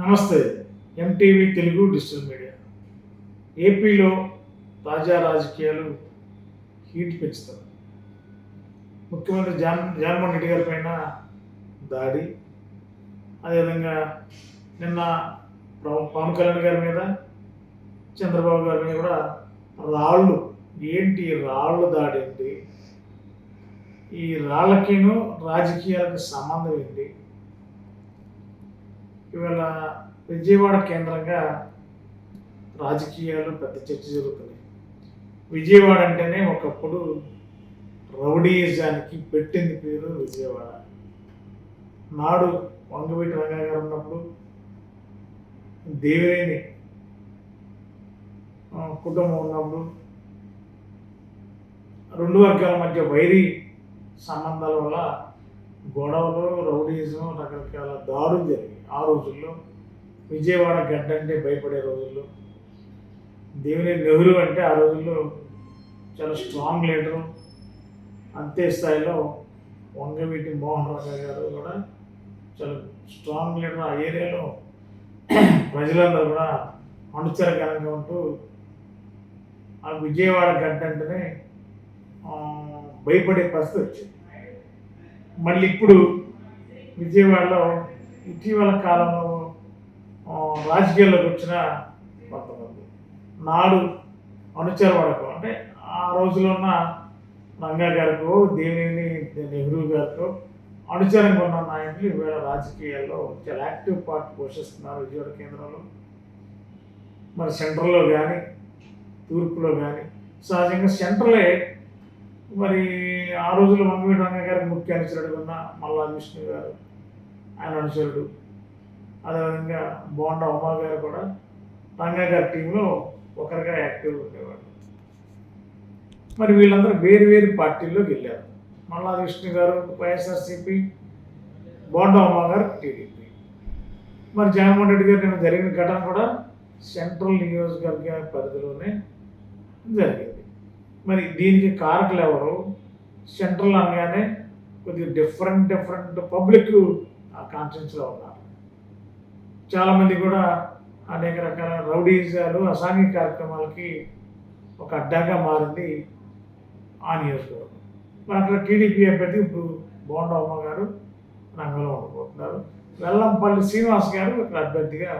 నమస్తే MTV Telugu digital media. ఏపీలో తాజా రాజకీయాలు హీట్ పెంచుతారు ముఖ్యమంత్రి జాన్ జగన్మోహన్ రెడ్డి గారి పైన దాడి అదేవిధంగా నిన్న పవన్ కళ్యాణ్ గారి మీద చంద్రబాబు గారి మీద కూడా రాళ్ళు ఏంటి రాళ్ళు దాడి ఏంటి ఈ రాళ్ళకిను రాజకీయాలకు సంబంధం ఏంటి? ఇవాళ విజయవాడ కేంద్రంగా రాజకీయాలు పెద్ద చర్చ జరుగుతున్నాయి విజయవాడ అంటేనే ఒకప్పుడు రౌడీయిజానికి పెట్టింది పేరు విజయవాడ. నాడు వంగవీటి రంగా గారు ఉన్నప్పుడు దేవిరేని కుటుంబం ఉన్నప్పుడు రెండు వర్గాల మధ్య వైరీ సంబంధాల వల్ల గొడవలు రౌడీజం రకరకాల దాడులు జరిగాయి. ఆ రోజుల్లో విజయవాడ గడ్డ అంటే భయపడే రోజుల్లో దేవుని నెహ్రూ అంటే ఆ రోజుల్లో చాలా స్ట్రాంగ్ లీడరు అంతే స్థాయిలో వంగవీటి మోహన్ రంగ గారు కూడా చాలా స్ట్రాంగ్ లీడర్ ఆ ఏరియాలో ప్రజలందరూ కూడా అనుచరకరంగా ఉంటూ ఆ విజయవాడ గడ్డ అంటేనే భయపడే పరిస్థితి వచ్చింది. మళ్ళీ ఇప్పుడు విజయవాడలో ఇటీవల కాలంలో రాజకీయాల్లోకి వచ్చిన కొంతమంది. నాడు అనుచర వరకు అంటే ఆ రోజులో ఉన్న రంగా గారికో దేవిని నెహ్రూ గారికో అనుచరంగా ఉన్న నాయకులు ఈవేళ రాజకీయాల్లో చాలా యాక్టివ్ పార్ట్ పోషిస్తున్నారు విజయవాడ కేంద్రంలో. మరి సెంట్రల్లో కానీ తూర్పులో కానీ సహజంగా సెంట్రలే మరి ఆ రోజుల్లో మమ్మీ రంగ గారి ముఖ్య అనుచరుడు ఉన్న మల్లా విష్ణు గారు ఆయన అనుచరుడు. అదేవిధంగా బోండా ఉమా గారు కూడా రంగా గారి టీంలో ఒకరిగా యాక్టివ్ ఉండేవాడు మరి వీళ్ళందరూ వేరు వేరు పార్టీల్లోకి వెళ్ళారు మల్లా విష్ణు గారు వైఎస్ఆర్సీపీ బోండా ఉమా గారు టీడీపీ. మరి జగన్మోహన్ రెడ్డి గారు నేను జరిగిన ఘటన కూడా సెంట్రల్ నియోజకవర్గ పరిధిలోనే జరిగింది. మరి దీనికి కారకులు ఎవరు? సెంట్రల్ అనగానే కొద్దిగా డిఫరెంట్ డిఫరెంట్ పబ్లిక్ ఆ కాన్ఫరెన్స్లో ఉన్నారు. చాలామంది కూడా అనేక రకాల రౌడీజాలు అసాంఘిక కార్యక్రమాలకి ఒక అడ్డాగా మారింది ఆ నియోజకవర్గం. మరి అక్కడ టీడీపీ అభ్యర్థి ఇప్పుడు బోండమ్మ గారు రంగంలో ఉండబోతున్నారు వెల్లంపల్లి శ్రీనివాస్ గారు ఇక్కడ అభ్యర్థిగా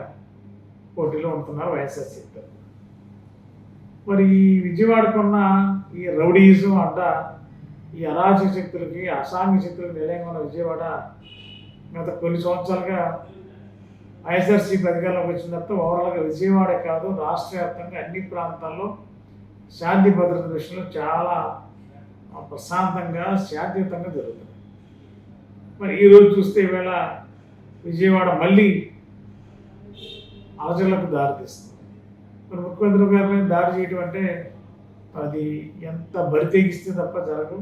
పోటీలో ఉంటున్నారు వైఎస్ఆర్సీపీ మరి ఈ విజయవాడకున్న ఈ రౌడీజం అంట ఈ అరాచక శక్తులకి అసాంఘిక శక్తులకు నిలయంగా ఉన్న విజయవాడ గత కొన్ని సంవత్సరాలుగా ఐఎస్ఆర్సీపీ అధికారంలోకి వచ్చిన తర్వాత ఓవరాల్గా విజయవాడ కాదు రాష్ట్ర వ్యాప్తంగా అన్ని ప్రాంతాల్లో శాంతి భద్రత విషయంలో చాలా ప్రశాంతంగా శాంతియుతంగా జరుగుతుంది. మరి ఈరోజు చూస్తే ఈవేళ విజయవాడ మళ్ళీ అలజడులకు దారితీస్తుంది. మరి ముఖ్యమంత్రి గారిని దాడి చేయడం అంటే అది ఎంత బరి తెగిస్తే తప్ప జరగదు.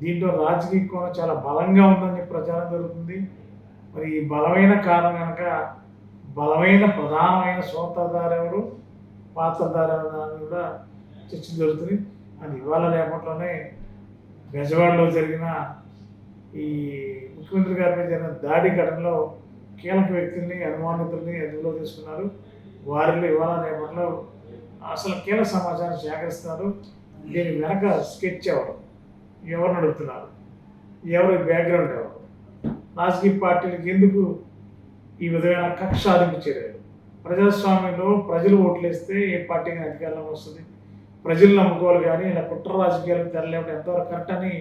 దీంట్లో రాజకీయ కోణం చాలా బలంగా ఉందని ప్రచారం జరుగుతుంది. మరి ఈ బలమైన కారణం కనుక బలమైన ప్రధానమైన సూత్రధార ఎవరు? పాత్రధార ఎవరు అని కూడా చర్చ జరుగుతుంది. అది ఇవాళ రేపట్లోనే బెజవాడలో జరిగిన ఈ ముఖ్యమంత్రి గారి మీద జరిగిన దాడి ఘటనలో కీలక వ్యక్తుల్ని అనుమానితుల్ని అదుపులో తీసుకున్నారు? వారిలో ఇవాళ రేపట్లో అసలు కీలక సమాచారం సేకరిస్తున్నారు. దీని వెనక స్కెచ్ ఎవరు? ఎవరిని అడుగుతున్నారు? ఎవరు బ్యాక్గ్రౌండ్ ఎవరు? రాజకీయ పార్టీలకు ఎందుకు ఈ విధమైన కక్ష సాధింపు చర్యలు ప్రజాస్వామ్యంలో ప్రజలు ఓట్లేస్తే ఏ పార్టీకి అధికారంలో వస్తుంది? ప్రజలు నమ్ముకోవాలి కానీ ఇలా కుట్ర రాజకీయాలకు తెరలేవడం ఎంతవరకు కరెక్ట్ అని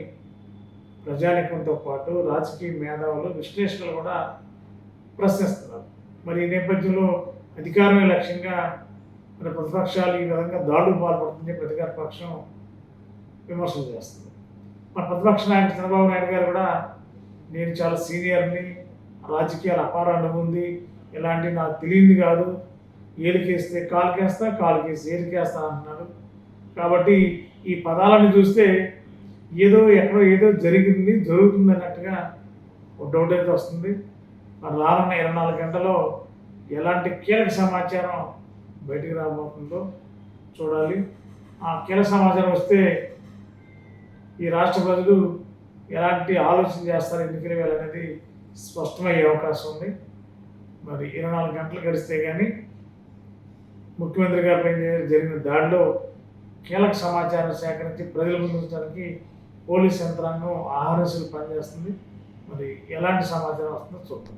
ప్రజానికంతో పాటు రాజకీయ మేధావులు విశ్లేషకులు కూడా ప్రశ్నిస్తున్నారు. మరి ఈ నేపథ్యంలో అధికారమే లక్ష్యంగా మరి ప్రతిపక్షాలు ఈ విధంగా దాడులు పాల్పడుతుంది ప్రతికార పక్షం విమర్శలు చేస్తుంది. మన ప్రతిపక్ష నాయకుడు చంద్రబాబు నాయుడు గారు కూడా నేను చాలా సీనియర్ని రాజకీయాల అపార అనుభవం ఉంది ఇలాంటి నాకు తెలియంది కాదు. ఏలికేస్తే కాలుకేస్తా కాలుకేసి ఏలికేస్తా అంటున్నారు కాబట్టి ఈ పదాలను చూస్తే ఏదో ఎక్కడో ఏదో జరిగింది జరుగుతుంది అన్నట్టుగా ఒక డౌట్ అయితే వస్తుంది. మరి రానున్న ఇరవై నాలుగు గంటలో ఎలాంటి కీలక సమాచారం బయటికి రాబోతుందో చూడాలి. ఆ కీలక సమాచారం వస్తే ఈ రాష్ట్ర ప్రజలు ఎలాంటి ఆలోచన చేస్తారు ఎన్నికల వేళ అనేది స్పష్టమయ్యే అవకాశం ఉంది. మరి ఇరవై నాలుగు గంటలు గడిస్తే కానీ ముఖ్యమంత్రి గారిపై జరిగిన దాడిలో కీలక సమాచారం సేకరించి ప్రజల ముందు పోలీస్ యంత్రాంగం ఆహారసులు పనిచేస్తుంది. మరి ఎలాంటి సమాచారం వస్తుందో చూద్దాం.